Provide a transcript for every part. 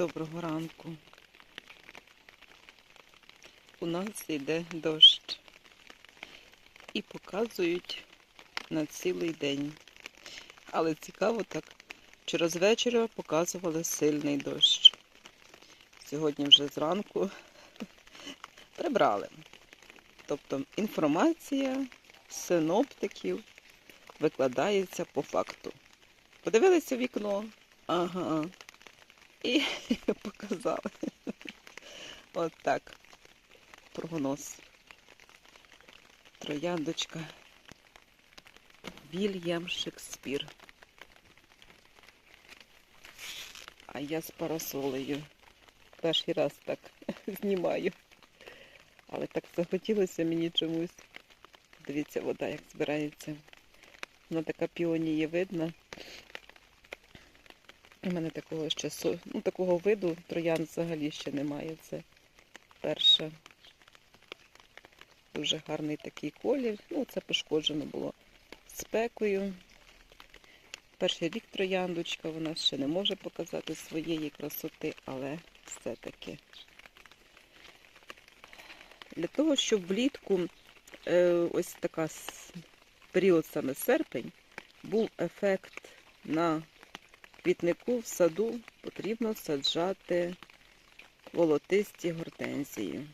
Доброго ранку. У нас йде дощ. І показують на цілий день. Але цікаво так. Вчора з вечора показували сильний дощ. Сьогодні вже зранку прибрали. Тобто інформація синоптиків викладається по факту. Подивилися вікно. Ага. І показали. От так. Прогноз. Трояндочка. Вільям Шекспір. А я з парасолею. Перший раз так знімаю. Але так захотілося мені чомусь. Дивіться, вода як збирається. Вона така піоніє видна. У мене такого ще ну, такого виду троян взагалі ще немає. Це перша. Дуже гарний такий колір. Ну, це пошкоджено було спекою. Перший рік трояндочка, вона ще не може показати своєї красоти, але все-таки. Для того, щоб влітку е, ось така період саме серпень, був ефект на квітнику в саду, потрібно саджати волотисті гортензії.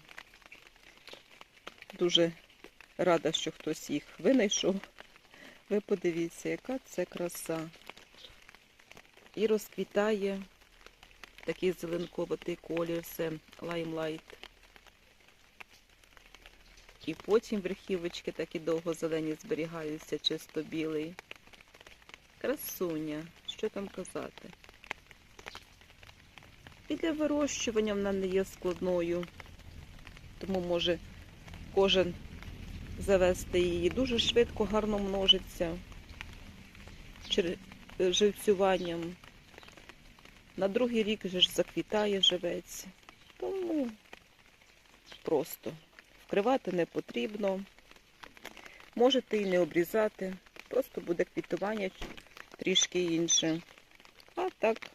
Дуже рада, що хтось їх винайшов. Ви подивіться, яка це краса. І розквітає такий зеленковатий колір, це лаймлайт. І потім верхівочки такі довго зелені зберігаються, чисто білий. Красуня, що там казати. І для вирощування вона не є складною, тому може кожен завести її. Дуже швидко, гарно множиться живцюванням. На другий рік вже ж заквітає живець. Тому просто вкривати не потрібно. Можете і не обрізати, просто буде квітування трішки інше. А так,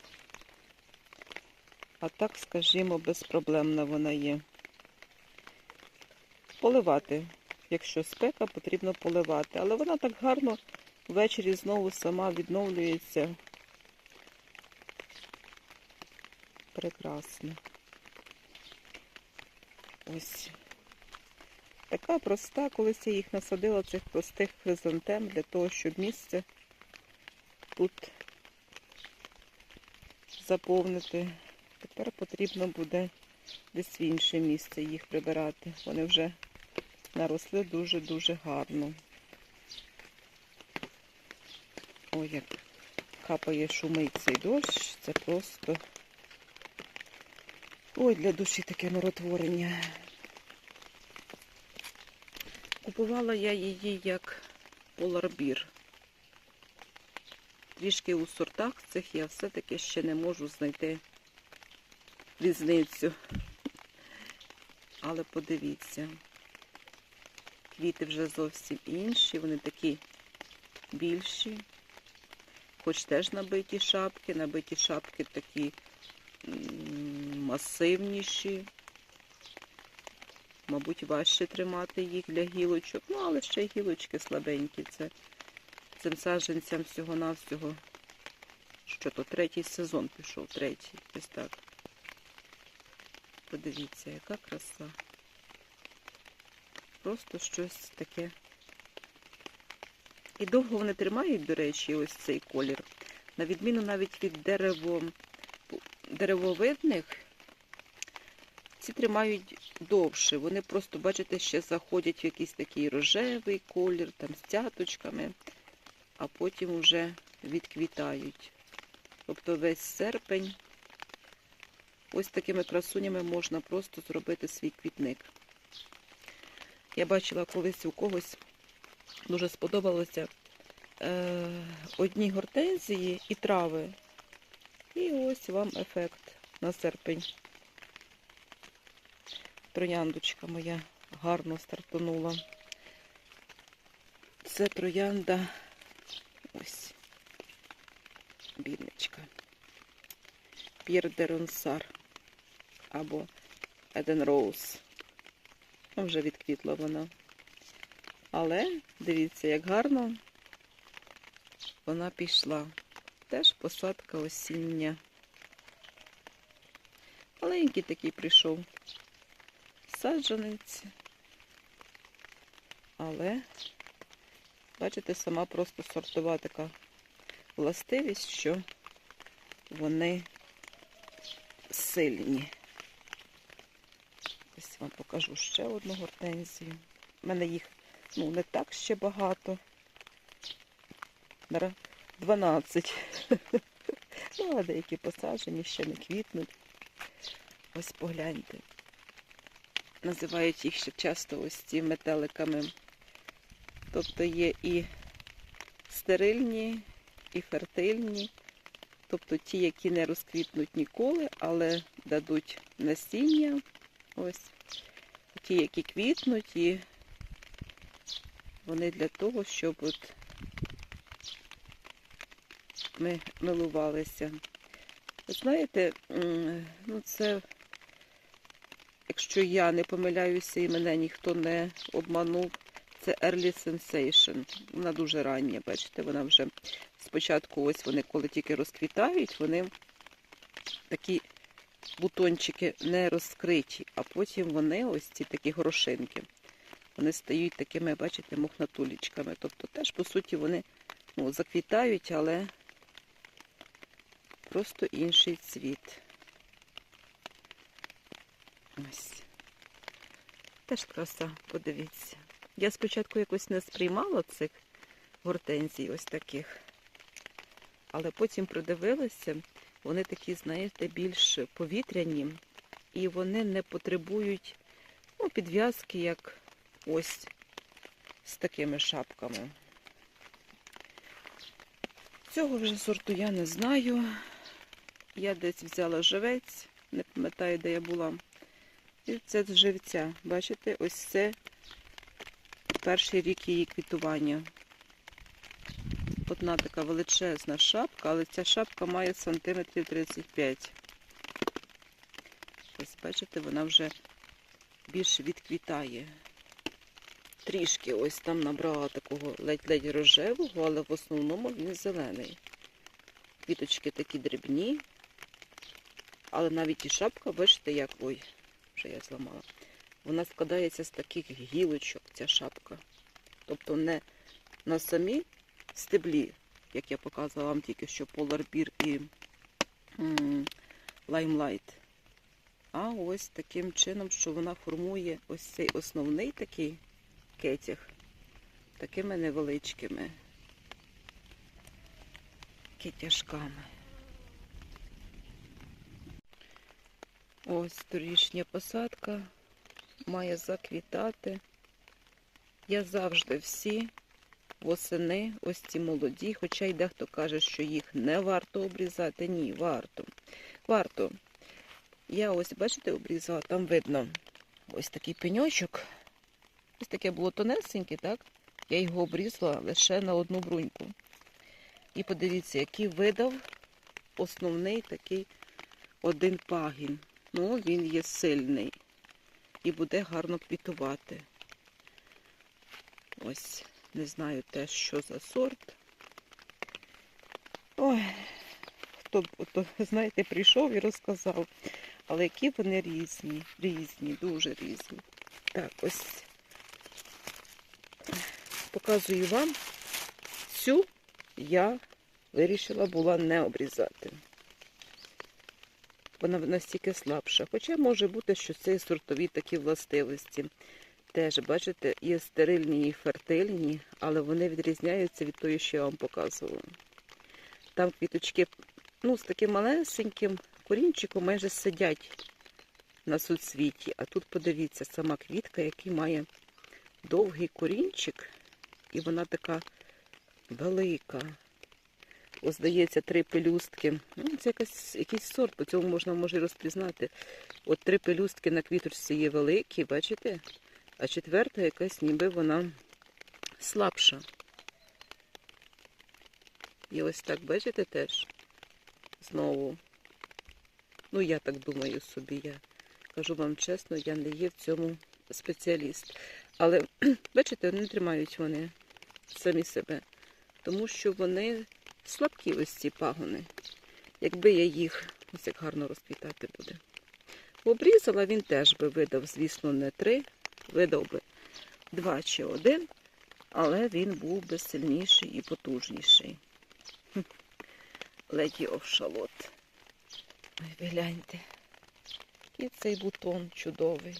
а так, скажімо, безпроблемна вона є. Поливати. Якщо спека, потрібно поливати. Але вона так гарно ввечері знову сама відновлюється. Прекрасно. Ось. Така проста, колись я їх насадила, цих простих хризантем, для того, щоб місце тут заповнити. Тепер потрібно буде десь в інше місце їх прибирати. Вони вже наросли дуже-дуже гарно. Ой, як капає шумить цей дощ, це просто ой, для душі таке миротворення. Купувала я її як поларбір. Трішки у сортах цих я все-таки ще не можу знайти різницю. Але подивіться, квіти вже зовсім інші, вони такі більші, хоч теж набиті шапки, набиті шапки такі масивніші. Мабуть, важче тримати їх для гілочок, ну але ще гілочки слабенькі. Це цим саджанцям всього-навсього, що то третій сезон пішов, третій, ось так. Подивіться, яка краса. Просто щось таке. І довго вони тримають, до речі, ось цей колір. На відміну навіть від дерево, деревовидних, ці тримають довше. Вони просто, бачите, ще заходять в якийсь такий рожевий колір, там з цяточками, а потім вже відквітають. Тобто весь серпень ось такими красунями можна просто зробити свій квітник. Я бачила колись у когось, дуже сподобалося е, одні гортензії і трави. І ось вам ефект на серпень. Трояндочка моя гарно стартанула. Це троянда ось бідничка. П'єр де Ронсар або Еден Роуз. Ну, вже відквітла вона. Але дивіться, як гарно вона пішла. Теж посадка осіння. Маленький такий прийшов саджанець. Але, бачите, сама просто сортова така властивість, що вони сильні. Ось вам покажу ще одну гортензію. У мене їх ну, не так ще багато. 12. Ну, а деякі посаджені ще не квітнуть. Ось погляньте. Називають їх ще часто ось ці метеликами. Тобто є і стерильні, і фертильні. Тобто ті, які не розквітнуть ніколи, але дадуть насіння. Ось. Ті, які квітнуть, і вони для того, щоб от ми милувалися. Ви знаєте, ну це, якщо я не помиляюся і мене ніхто не обманув, це Early Sensation. Вона дуже рання, бачите, вона вже спочатку, ось вони, коли тільки розквітають, вони такі бутончики не розкриті, а потім вони, ось ці такі горошинки, вони стають такими, бачите, мохнатулічками. Тобто теж, по суті, вони ну, заквітають, але просто інший цвіт. Ось. Теж краса, подивіться. Я спочатку якось не сприймала цих гортензій ось таких, але потім придивилася, вони такі, знаєте, більш повітряні, і вони не потребують ну, підв'язки, як ось з такими шапками. Цього вже сорту я не знаю. Я десь взяла живець, не пам'ятаю, де я була. І це з живця. Бачите, ось це перший рік її квітування. Одна така величезна шапка, але ця шапка має сантиметрів 35. Ось, бачите, вона вже більше відквітає. Трішки ось там набрала такого ледь-ледь рожевого, але в основному він зелений. Квіточки такі дрібні, але навіть і шапка, бачите, як ой, вже я зламала. Вона складається з таких гілочок, ця шапка. Тобто не на самі стеблі, як я показувала вам тільки що Bear і Limelight. А ось таким чином, що вона формує ось цей основний такий кетяг такими невеличкими кетяжками. Ось торішня посадка має заквітати. Я завжди всі восени, ось ці молоді, хоча й дехто каже, що їх не варто обрізати. Ні, варто. Варто. Я ось, бачите, обрізала, там видно ось такий пеньочок. Ось таке було тонесеньке, так? Я його обрізала лише на одну бруньку. І подивіться, який видав основний такий один пагін. Ну, він є сильний і буде гарно квітувати. Ось, не знаю теж, що за сорт. Ой, хто б, ото, знаєте, прийшов і розказав. Але які вони різні, різні, дуже різні. Так, ось показую вам. Цю я вирішила була не обрізати. Вона настільки слабша. Хоча може бути, що це сортові такі властивості. Теж, бачите, є стерильні і фертильні, але вони відрізняються від того, що я вам показувала. Там квіточки ну, з таким малесеньким корінчиком майже сидять на суцвіті. А тут подивіться, сама квітка, який має довгий корінчик, і вона така велика. Ось, здається, три пелюстки. Ну, це якась, якийсь сорт, по цьому можна може розпізнати. От три пелюстки на квіточці є великі, бачите? А четверта якась ніби вона слабша. І ось так, бачите теж? Знову Ну, я так думаю собі. Я кажу вам чесно, я не є в цьому спеціаліст. Але бачите, не тримають вони самі себе, тому що вони слабкі ось ці пагони. Якби я їх ось як гарно розквітати буде. Обрізала, він теж би видав, звісно, не три, видав би два чи один, але він був би сильніший і потужніший. Леді овшалот. Ой, гляньте. Який цей бутон чудовий.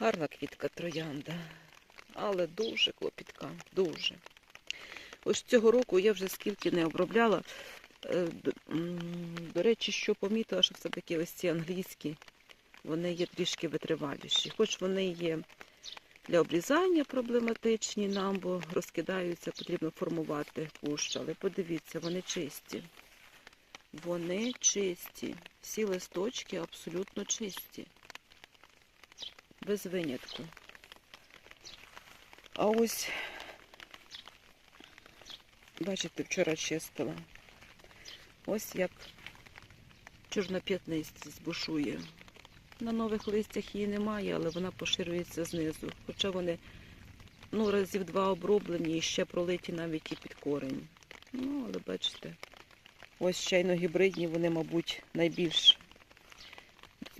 Гарна квітка троянда, але дуже клопітка, дуже. Ось цього року я вже скільки не обробляла. Е, До речі, що помітила, що все-таки ось ці англійські, вони є трішки витриваліші. Хоч вони є для обрізання проблематичні нам, бо розкидаються, потрібно формувати кущ. Але подивіться, вони чисті. Вони чисті. Всі листочки абсолютно чисті. Без винятку. А ось, бачите, вчора чистила. Ось як чорноп'ятнистість бушує. На нових листях її немає, але вона поширюється знизу. Хоча вони ну, разів два оброблені і ще пролиті навіть і під корень. Ну, але бачите, ось чайно гібридні, вони, мабуть, найбільш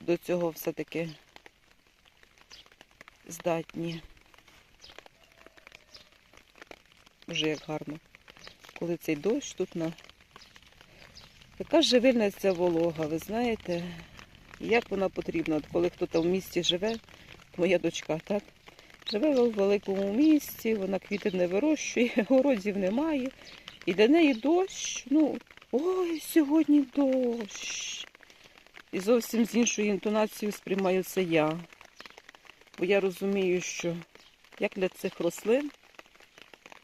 до цього все-таки здатні. Вже як гарно. Коли цей дощ тут на. Яка живильна ця волога, ви знаєте, як вона потрібна? От коли хто там в місті живе, моя дочка, так? Живе в великому місті, вона квіти не вирощує, городів немає. І для неї дощ, ну, ой, сьогодні дощ. І зовсім з іншою інтонацією сприймаю це я. Бо я розумію, що як для цих рослин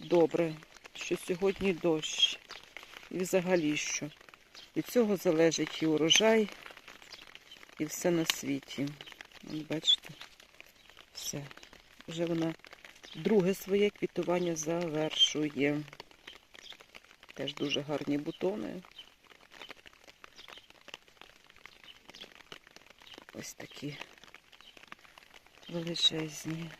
добре, що сьогодні дощ. І взагалі що. Від цього залежить і урожай, і все на світі. От бачите, все. Вже вона друге своє квітування завершує. Теж дуже гарні бутони. Ось такі величезні.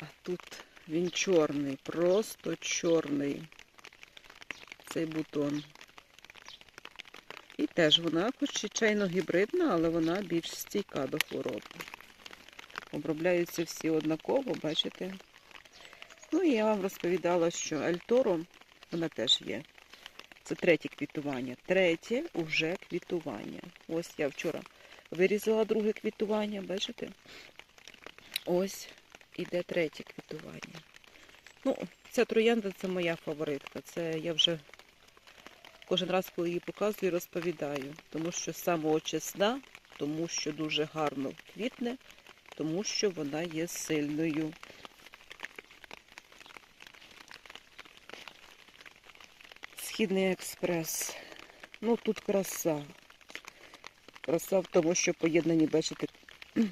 А тут він чорний, просто чорний. Цей бутон. І теж вона, хоч і чайно гібридна, але вона більш стійка до хвороб. Обробляються всі однаково, бачите? Ну і я вам розповідала, що Альторо, вона теж є. Це третє квітування. Третє уже квітування. Ось я вчора вирізала друге квітування, бачите? Ось іде третє квітування. Ну, ця троянда це моя фаворитка. Це я вже кожен раз, коли її показую, розповідаю. Тому що чесна, тому що дуже гарно квітне, тому що вона є сильною. Східний експрес. Ну тут краса. Краса в тому, що поєднані, бачите,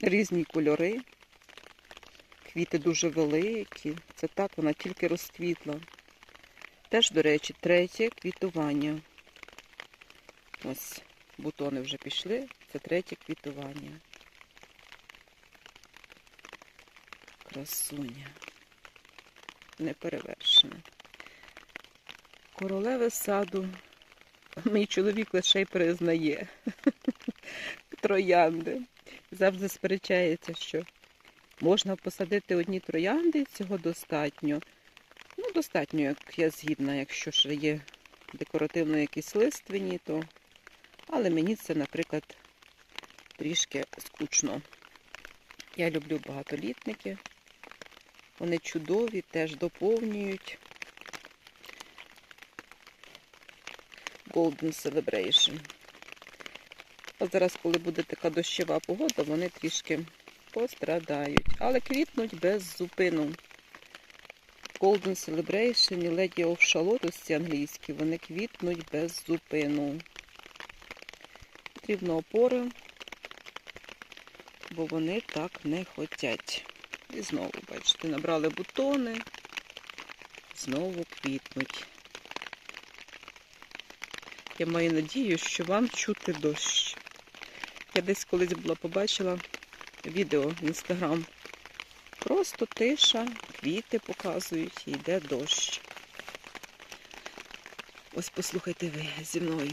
різні кольори. Квіти дуже великі. Це так, вона тільки розквітла. Теж, до речі, третє квітування. Ось бутони вже пішли. Це третє квітування. Красуня. Неперевершена. Королеве саду. Мій чоловік лише й признає. Троянди. Завжди сперечається, що можна посадити одні троянди, цього достатньо. Ну, достатньо, як я згідна, якщо ще є декоративно якісь лиственні, то. Але мені це, наприклад, трішки скучно. Я люблю багатолітники. Вони чудові, теж доповнюють. Golden Celebration. От зараз, коли буде така дощова погода, вони трішки пострадають. Але квітнуть без зупину. Golden Celebration і Lady of Charlotte, ось ці англійські, вони квітнуть без зупину. Потрібно опори, бо вони так не хотять. І знову, бачите, набрали бутони, знову квітнуть. Я маю надію, що вам чути дощ. Я десь колись була побачила відео в інстаграм. Просто тиша, квіти показують, і йде дощ. Ось послухайте ви зі мною.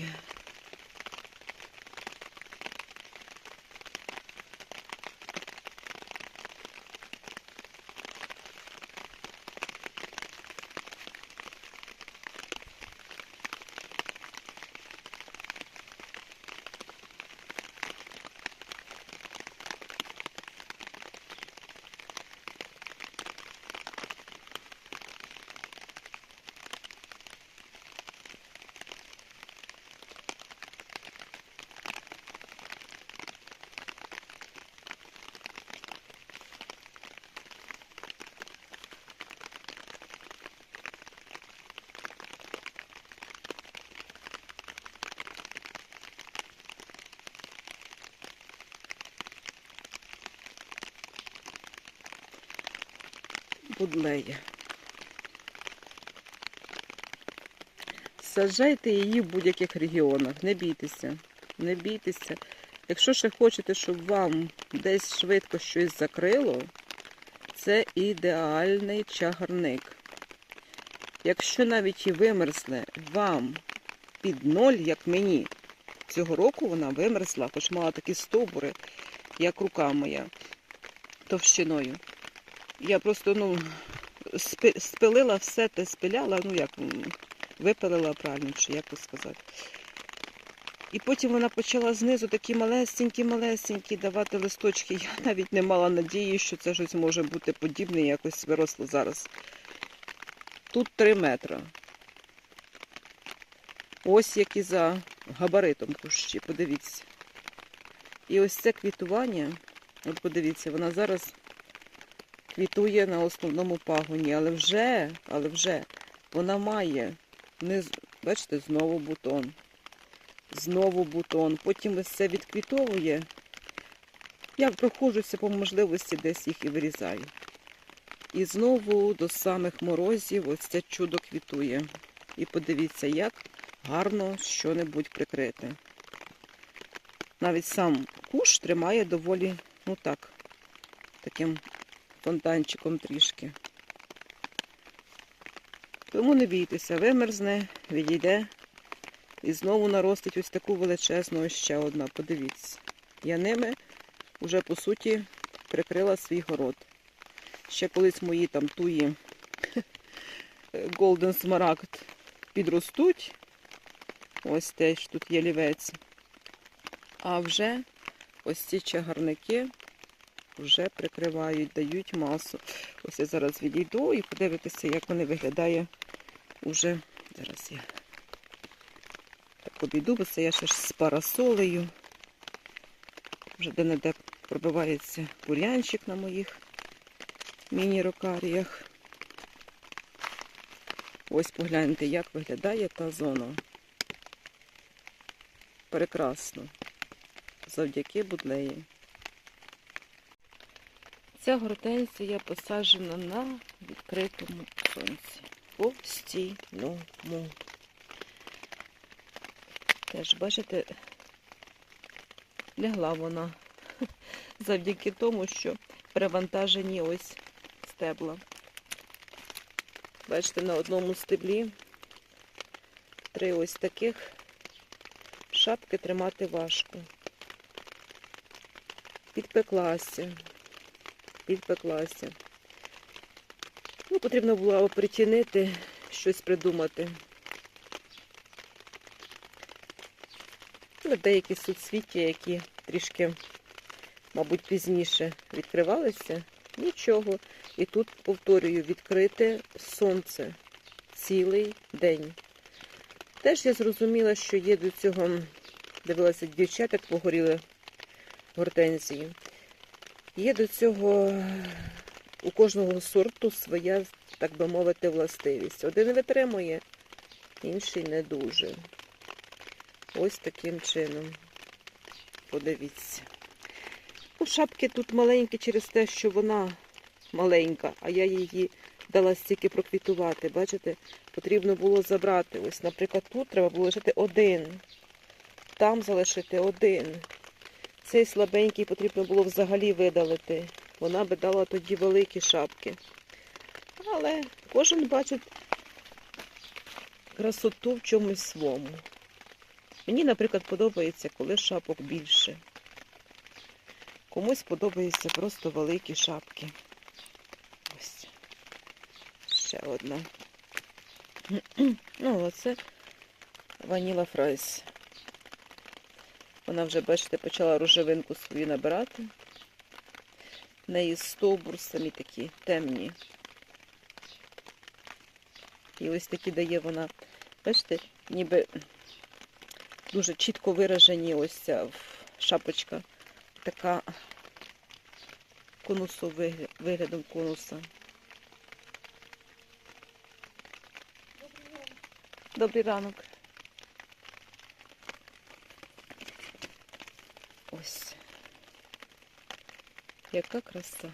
Будлея. Саджайте її в будь-яких регіонах. Не бійтеся, не бійтеся. Якщо ще хочете, щоб вам десь швидко щось закрило, це ідеальний чагарник. Якщо навіть і вимерзне вам під ноль, як мені, цього року вона вимерзла, хоч мала такі стовбури, як рука моя, товщиною. Я просто ну, спи- спилила все те спиляла, ну як випилила правильно, чи як сказати. І потім вона почала знизу такі малесенькі-малесенькі давати листочки. Я навіть не мала надії, що це щось може бути подібне, якось виросло зараз. Тут 3 метри. Ось які за габаритом кущі, подивіться. І ось це квітування, от подивіться, вона зараз квітує на основному пагоні, але вже, але вже вона має вниз, бачите, знову бутон. Знову бутон. Потім ось це відквітовує. Я проходжуся по можливості, десь їх і вирізаю. І знову до самих морозів ось це чудо квітує. І подивіться, як гарно що-небудь прикрити. Навіть сам куш тримає доволі, ну так, таким фонтанчиком трішки. Тому не бійтеся, вимерзне, відійде і знову наростить ось таку величезну ось ще одна. Подивіться. Я ними вже по суті прикрила свій город. Ще колись мої там туї Golden Smaragd підростуть. Ось теж тут є лівець. А вже ось ці чагарники вже прикривають, дають масу. Ось я зараз відійду і подивитися, як вони виглядає уже. Зараз я так обійду, бо це я ще ж з парасолею. Вже де-не-де пробивається бур'янчик на моїх міні-рокаріях. Ось погляньте, як виглядає та зона. Прекрасно. Завдяки будлеї. Ця гортензія посаджена на відкритому сонці. Постійному. Теж, бачите, лягла вона завдяки тому, що перевантажені ось стебла. Бачите, на одному стеблі три ось таких шапки тримати важко. Підпеклася підпеклася. Ну, потрібно було або щось придумати. Ну, Деякі суцвіття, які трішки, мабуть, пізніше відкривалися, нічого. І тут, повторюю, відкрите сонце цілий день. Теж я зрозуміла, що є до цього, дивилася дівчат, як погоріли гортензії. Є до цього у кожного сорту своя, так би мовити, властивість. Один витримує, інший не дуже. Ось таким чином. Подивіться. Ну, шапки тут маленькі через те, що вона маленька, а я її дала стільки проквітувати. Бачите, потрібно було забрати. Ось, наприклад, тут треба було лишити один. Там залишити один. Цей слабенький потрібно було взагалі видалити. Вона би дала тоді великі шапки. Але кожен бачить красоту в чомусь своєму. Мені, наприклад, подобається, коли шапок більше. Комусь подобаються просто великі шапки. Ось. Ще одна. Ну, оце ваніла фрайс. Вона вже, бачите, почала рожевинку свою набирати. В неї стовбур самі такі темні. І ось такі дає вона, бачите, ніби дуже чітко виражені ось ця шапочка. Така конусу вигля- виглядом конуса. Добрий ранок. Ось. Яка краса.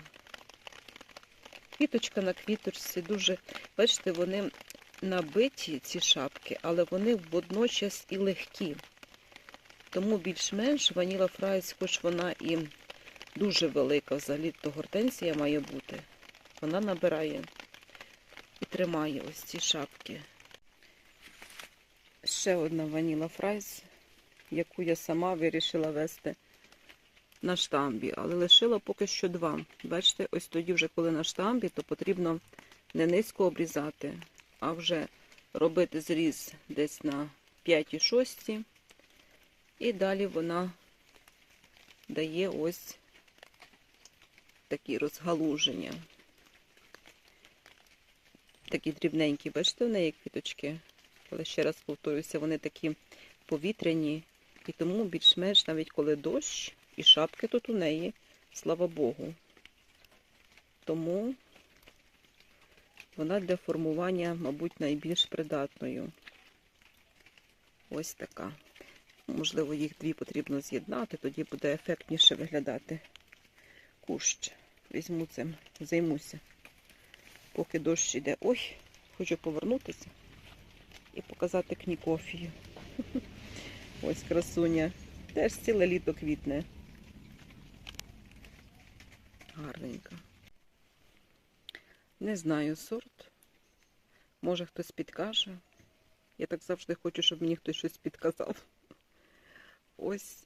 Квіточка на квіточці дуже, бачите, вони набиті, ці шапки, але вони водночас і легкі. Тому більш-менш ваніла фрайс, хоч вона і дуже велика, взагалі то гортензія має бути. Вона набирає і тримає ось ці шапки. Ще одна ваніла фрайс, яку я сама вирішила вести на штамбі, але лишила поки що два. Бачите, ось тоді, вже коли на штамбі, то потрібно не низько обрізати, а вже робити зріз десь на 5-6. І далі вона дає ось такі розгалуження. Такі дрібненькі, бачите, в неї квіточки. Але ще раз повторюся, вони такі повітряні. І тому більш-менш навіть коли дощ, і шапки тут у неї, слава Богу. Тому вона для формування, мабуть, найбільш придатною. Ось така. Можливо, їх дві потрібно з'єднати, тоді буде ефектніше виглядати кущ. Візьму цим, займуся. Поки дощ іде. Ой, хочу повернутися і показати кнікофію. Ось красуня. Теж ціле літо квітне. Гарненька. Не знаю сорт. Може хтось підкаже. Я так завжди хочу, щоб мені хтось щось підказав. Ось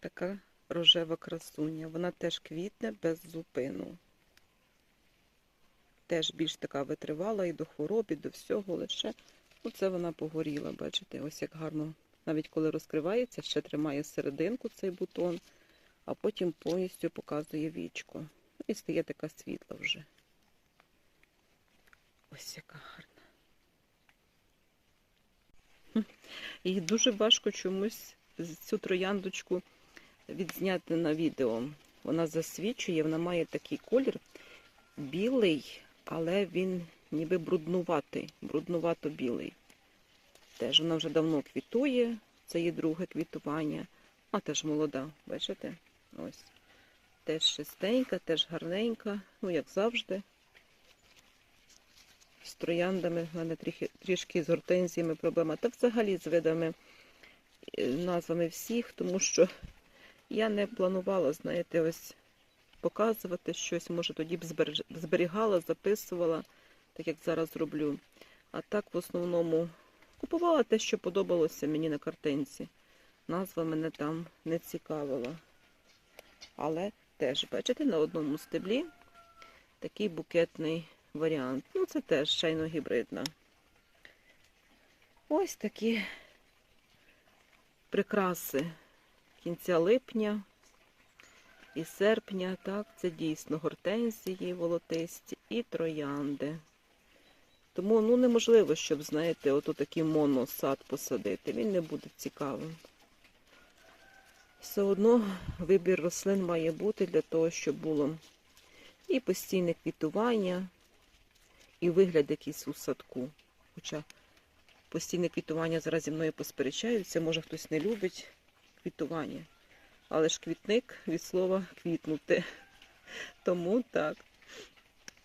така рожева красуня. Вона теж квітне без зупину. Теж більш така витривала і до хвороб, і до всього лише. Оце вона погоріла, бачите, ось як гарно. Навіть коли розкривається, ще тримає серединку цей бутон, а потім повністю показує вічко. І стає така світла вже. Ось яка гарна. І дуже важко чомусь цю трояндочку відзняти на відео. Вона засвічує, вона має такий колір білий, але він ніби бруднуватий, бруднувато-білий. Теж вона вже давно квітує, це її друге квітування, а теж молода, бачите? Ось. Теж чистенька, теж гарненька, ну як завжди. З трояндами в мене трішки, трішки з гортензіями проблема. Та взагалі з видами, е, назвами всіх, тому що я не планувала, знаєте, ось показувати щось. Може, тоді б зберігала, записувала, так як зараз роблю. А так в основному купувала те, що подобалося мені на картинці. Назва мене там не цікавила. Але теж, бачите, на одному стеблі такий букетний варіант. Ну, це теж чайно гібридна. Ось такі прикраси кінця липня і серпня. Так, це дійсно гортензії волотисті і троянди. Тому ну, неможливо, щоб, знаєте, ото такий моносад посадити. Він не буде цікавим. Все одно вибір рослин має бути для того, щоб було і постійне квітування, і вигляд якийсь у садку. Хоча постійне квітування зараз зі мною посперечаються, може хтось не любить квітування. Але ж квітник від слова квітнути. Тому так.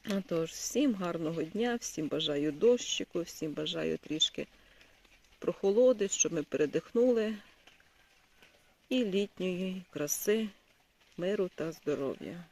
Отож, всім гарного дня, всім бажаю дощику, всім бажаю трішки прохолоди, щоб ми передихнули і літньої краси, миру та здоров'я.